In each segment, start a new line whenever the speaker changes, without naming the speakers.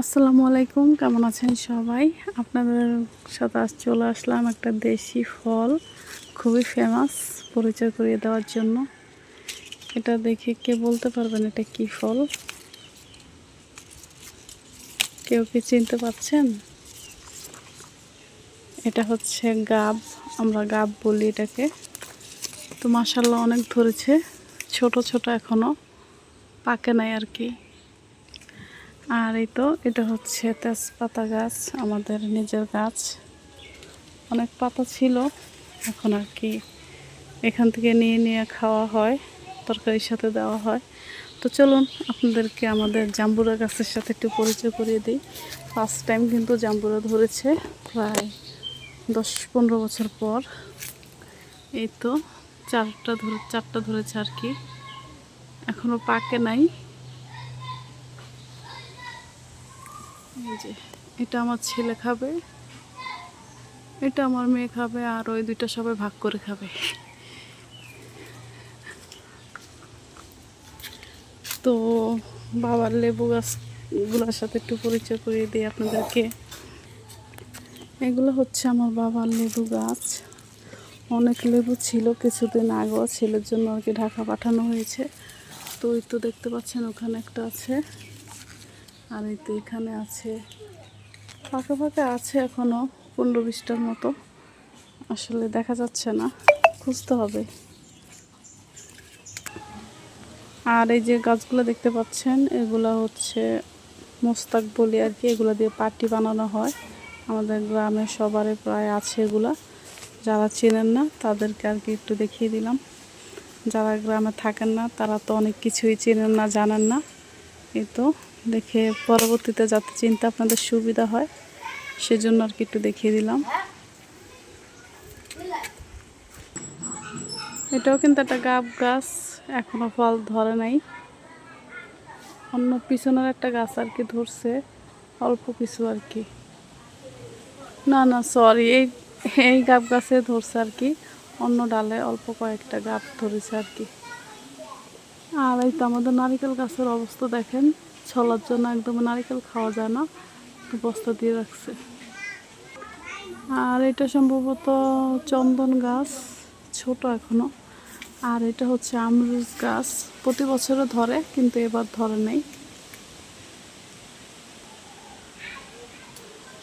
আসসালামু আলাইকুম, কেমন আছেন সবাই? আপনাদের সাথে আজ চলে আসলাম একটা দেশি ফল, খুবই ফেমাস পরিচয় করিয়ে দেওয়ার জন্য। এটা দেখে কে বলতে পারবেন এটা কি ফল? কেউ কি চিনতে পারছেন এটা হচ্ছে গাব, আমরা গাব বলি এটাকে। তো মাসাল্লাহ অনেক ধরেছে, ছোট ছোট এখনও পাকে নাই আর কি। আর এই তো, এটা হচ্ছে তেজপাতা গাছ, আমাদের নিজের গাছ। অনেক পাতা ছিল, এখন আর কি এখান থেকে নিয়ে নিয়ে খাওয়া হয়, তরকারির সাথে দেওয়া হয়। তো চলুন, আপনাদেরকে আমাদের জাম্বুরা গাছের সাথে একটু পরিচয় করিয়ে দিই। ফার্স্ট টাইম কিন্তু জাম্বুরা ধরেছে, প্রায় দশ পনেরো বছর পর। এই তো, চারটা ধরে চারটা ধরেছে আর কি। এখনও পাকে নাই। যে, এটা আমার ছেলে খাবে, এটা আমার মেয়ে খাবে, আর ওই দুইটা সবাই ভাগ করে খাবে। তো বাবার লেবু গাছগুলোর সাথে একটু পরিচয় করিয়ে দিই আপনাদেরকে। এগুলো হচ্ছে আমার বাবার লেবু গাছ। অনেক লেবু ছিল কিছুদিন আগেও, ছেলের জন্য আর কি ঢাকা পাঠানো হয়েছে। তো ওই তো দেখতে পাচ্ছেন ওখানে একটা আছে। আর এই তো এখানে আছে ফাঁকা ফাঁকা আছে এখনও পনেরো বিশটার মতো। আসলে দেখা যাচ্ছে না, খুঁজতে হবে। আর এই যে গাছগুলো দেখতে পাচ্ছেন, এগুলো হচ্ছে মোস্তাক বলি আর কি, এগুলো দিয়ে পাটি বানানো হয়। আমাদের গ্রামে সবারই প্রায় আছে এগুলা। যারা চেনেন না, তাদেরকে আর কি একটু দেখিয়ে দিলাম। যারা গ্রামে থাকেন না, তারা তো অনেক কিছুই চেনেন না, জানেন না। এই তো দেখে পরবর্তীতে যাতে চিন্তা আপনাদের সুবিধা হয়, সেজন্য আর কি একটু দেখিয়ে দিলাম। এটাও কিন্তু একটা গাব গাছ, এখনও ফল ধরে নাই। অন্য পিছনের একটা গাছ আর কি ধরছে, অল্প কিছু আর কি। না না সরি এই এই গাব গাছে ধরছে আর কি, অন্য ডালে অল্প কয়েকটা গাব ধরেছে আর কি। আর এই তো আমাদের নারিকেল গাছের অবস্থা দেখেন। ছলার জন্য একদম নারিকেল খাওয়া যায় না বস্তা দিয়ে রাখছে। আর এটা সম্ভবত চন্দন গাছ, ছোট এখনও। আর এটা হচ্ছে আমরুজ গাছ, প্রতি বছরও ধরে, কিন্তু এবার ধরে নেই।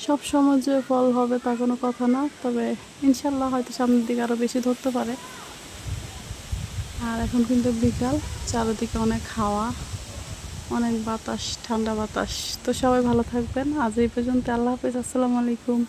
সব সময় যে ফল হবে তা কোনো কথা না, তবে ইনশাল্লাহ হয়তো সামনের দিকে আরও বেশি ধরতে পারে। আর এখন কিন্তু বিকাল, চারিদিকে অনেক হাওয়া। অনেক বাতাস, ঠান্ডা বাতাস। তো সবাই ভালো থাকবেন। আজ এই পর্যন্ত। আল্লাহ হাফিজ। আসসালামু আলাইকুম।